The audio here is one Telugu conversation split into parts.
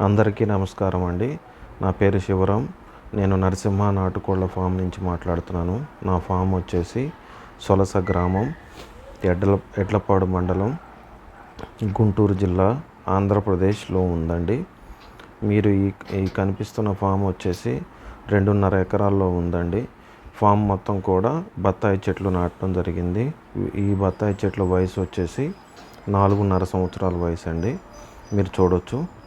అందరికీ నమస్కారం అండి. నా పేరు శివరాం. నేను నరసింహ నాటుకోళ్ళ ఫామ్ నుంచి మాట్లాడుతున్నాను. నా ఫామ్ వచ్చేసి సొలస గ్రామం ఎడ్ల ఎడ్లపాడు మండలం గుంటూరు జిల్లా ఆంధ్రప్రదేశ్లో ఉందండి. మీరు ఈ ఈ కనిపిస్తున్న ఫామ్ వచ్చేసి రెండున్నర ఎకరాల్లో ఉందండి. ఫామ్ మొత్తం కూడా బత్తాయి చెట్లు నాటడం జరిగింది. ఈ బత్తాయి చెట్ల వయసు వచ్చేసి నాలుగున్నర సంవత్సరాల వయసు అండి మీరు చూడొచ్చు.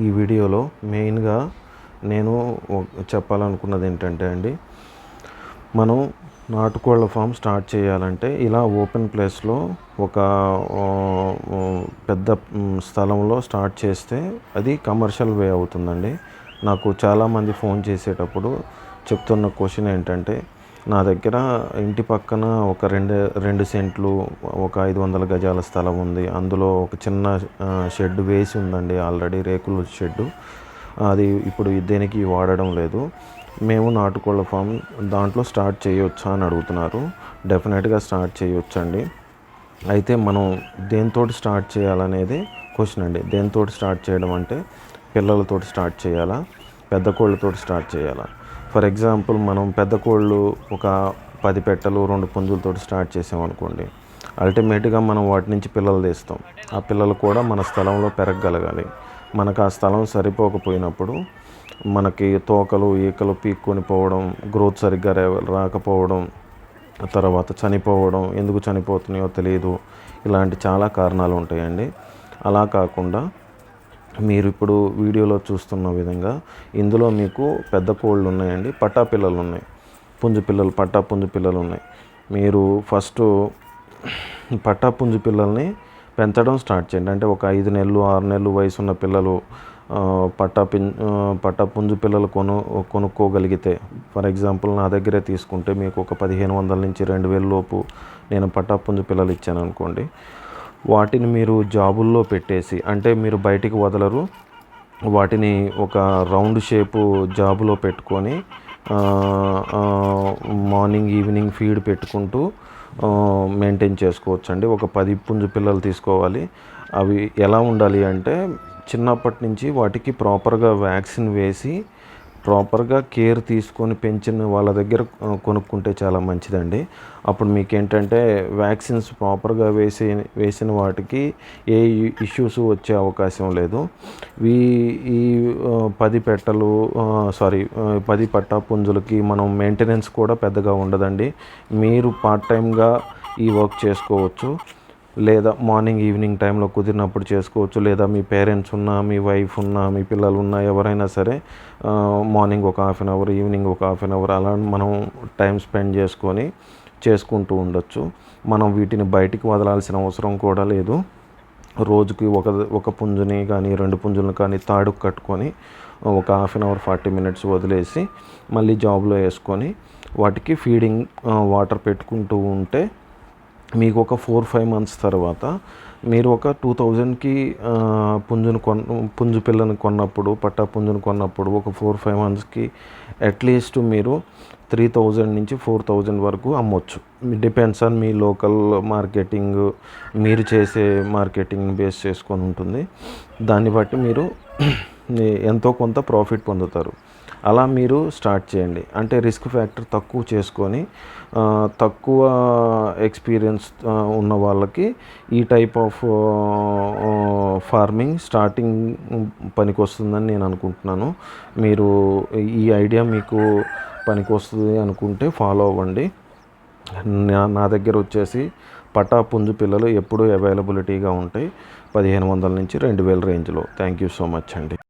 ఈ వీడియోలో మెయిన్గా నేను చెప్పాలనుకున్నది ఏంటంటే అండి మనం నాటుకోళ్ళ ఫామ్ స్టార్ట్ చేయాలంటే ఇలా ఓపెన్ ప్లేస్లో ఒక పెద్ద స్థలంలో స్టార్ట్ చేస్తే అది కమర్షియల్ వే అవుతుందండి. నాకు చాలామంది ఫోన్ చేసేటప్పుడు చెప్తున్న క్వశ్చన్ ఏంటంటే నా దగ్గర ఇంటి పక్కన ఒక రెండు రెండు సెంట్లు ఒక ఐదు వందల గజాల స్థలం ఉంది. అందులో ఒక చిన్న షెడ్ వేసి ఉందండి. ఆల్రెడీ రేకుల షెడ్డు. అది ఇప్పుడు దేనికి వాడడం లేదు. మేము నాటుకోళ్ళ ఫామ్ దాంట్లో స్టార్ట్ చేయొచ్చా అని అడుగుతున్నారు. డెఫినెట్గా స్టార్ట్ చేయొచ్చండి. అయితే మనం దేంతో స్టార్ట్ చేయాలనేది క్వశ్చన్ అండి. దేంతో స్టార్ట్ చేయడం అంటే పిల్లలతో స్టార్ట్ చేయాలా? పెద్ద కోళ్ళతో స్టార్ట్ చేయాలా? ఫర్ ఎగ్జాంపుల్ మనం పెద్ద కోళ్ళు ఒక పది పెట్టలు రెండు పుంజులతో స్టార్ట్ చేసామనుకోండి అల్టిమేట్గా మనం వాటి నుంచి పిల్లలు తీస్తాం. ఆ పిల్లలు కూడా మన స్థలంలో పెరగగలగాలి. మనకు ఆ స్థలం సరిపోకపోయినప్పుడు మనకి తోకలు ఈకలు పీక్కొని పోవడం గ్రోత్ సరిగ్గా రాకపోవడం తర్వాత చనిపోవడం ఎందుకు చనిపోతున్నాయో తెలియదు ఇలాంటి చాలా కారణాలు ఉంటాయండి. అలా కాకుండా మీరు ఇప్పుడు వీడియోలో చూస్తున్న విధంగా ఇందులో మీకు పెద్ద కోళ్ళు ఉన్నాయండి పట్టా పిల్లలు ఉన్నాయి. పుంజు పిల్లలు పట్టా పుంజు పిల్లలు ఉన్నాయి. మీరు ఫస్ట్ పట్టా పుంజు పిల్లల్ని పెంచడం స్టార్ట్ చేయండి. అంటే ఒక ఐదు నెలలు ఆరు నెలలు వయసు ఉన్న పిల్లలు పట్టా పిం పట్టా పుంజు పిల్లలు కొను కొనుక్కోగలిగితే ఫర్ ఎగ్జాంపుల్ నా దగ్గరే తీసుకుంటే మీకు ఒక పదిహేను వందల నుంచి రెండు వేల లోపు నేను పట్టా పుంజు పిల్లలు ఇచ్చాను అనుకోండి. వాటిని మీరు జాబుల్లో పెట్టేసి అంటే మీరు బయటికి వదలరు. వాటిని ఒక రౌండ్ షేపు జాబులో పెట్టుకొని మార్నింగ్ ఈవినింగ్ ఫీడ్ పెట్టుకుంటూ మెయింటైన్ చేసుకోవచ్చు అండి ఒక పది పుంజు పిల్లలు తీసుకోవాలి. అవి ఎలా ఉండాలి అంటే చిన్నప్పటి నుంచి వాటికి ప్రాపర్గా వ్యాక్సిన్ వేసి ప్రాపర్గా కేర్ తీసుకొని పెంచిన వాళ్ళ దగ్గర కొనుక్కుంటే చాలా మంచిదండి. అప్పుడు మీకు ఏంటంటే వ్యాక్సిన్స్ ప్రాపర్గా వేసి వేసిన వాటికి ఏ ఇష్యూస్ వచ్చే అవకాశం లేదు. ఈ ఈ పది పెట్టలు సారీ పది పట్టా పుంజులకి మనం మెయింటెనెన్స్ కూడా పెద్దగా ఉండదండి. మీరు పార్ట్ టైంగా ఈ వర్క్ చేసుకోవచ్చు. లేదా మార్నింగ్ ఈవినింగ్ టైంలో కుదిరినప్పుడు చేసుకోవచ్చు. లేదా మీ పేరెంట్స్ ఉన్నా మీ వైఫ్ ఉన్నా మీ పిల్లలు ఉన్నా ఎవరైనా సరే మార్నింగ్ ఒక హాఫ్ అన్ అవర్ ఈవినింగ్ ఒక హాఫ్ అన్ అవర్ అలా మనం టైం స్పెండ్ చేసుకొని చేసుకుంటూ ఉండొచ్చు. మనం వీటిని బయటికి వదలాల్సిన అవసరం కూడా లేదు. రోజుకి ఒక ఒక పుంజుని కానీ రెండు పుంజులను కానీ తాడుకు కట్టుకొని ఒక half an hour forty minutes వదిలేసి మళ్ళీ జాబ్లో వేసుకొని వాటికి ఫీడింగ్ వాటర్ పెట్టుకుంటూ ఉంటే మీకు ఒక ఫోర్ ఫైవ్ మంత్స్ తర్వాత మీరు ఒక టూ థౌజండ్కి పుంజును కొన్ పుంజు పిల్లని కొన్నప్పుడు పట్టా పుంజును కొన్నప్పుడు ఒక ఫోర్ ఫైవ్ మంత్స్కి అట్లీస్ట్ మీరు త్రీ థౌజండ్ నుంచి ఫోర్ థౌజండ్ వరకు అమ్మొచ్చు. డిపెండ్స్ ఆన్ మీ లోకల్ మార్కెటింగ్ మీరు చేసే మార్కెటింగ్ బేస్ చేసుకొని ఉంటుంది. దాన్ని బట్టి మీరు ఎంతో కొంత ప్రాఫిట్ పొందుతారు. అలా మీరు స్టార్ట్ చేయండి. అంటే రిస్క్ ఫ్యాక్టర్ తక్కువ చేసుకొని తక్కువ ఎక్స్పీరియన్స్ ఉన్న వాళ్ళకి ఈ టైప్ ఆఫ్ ఫార్మింగ్ స్టార్టింగ్ పనికి వస్తుందని నేను అనుకుంటున్నాను. మీరు ఈ ఐడియా మీకు పనికి వస్తుంది అనుకుంటే ఫాలో అవ్వండి. నా దగ్గర వచ్చేసి పటా పుంజు పిల్లలు ఎప్పుడూ అవైలబిలిటీగా ఉంటాయి. పదిహేను వందల నుంచి రెండు వేల రేంజ్లో. థ్యాంక్ యూ సో మచ్ అండి.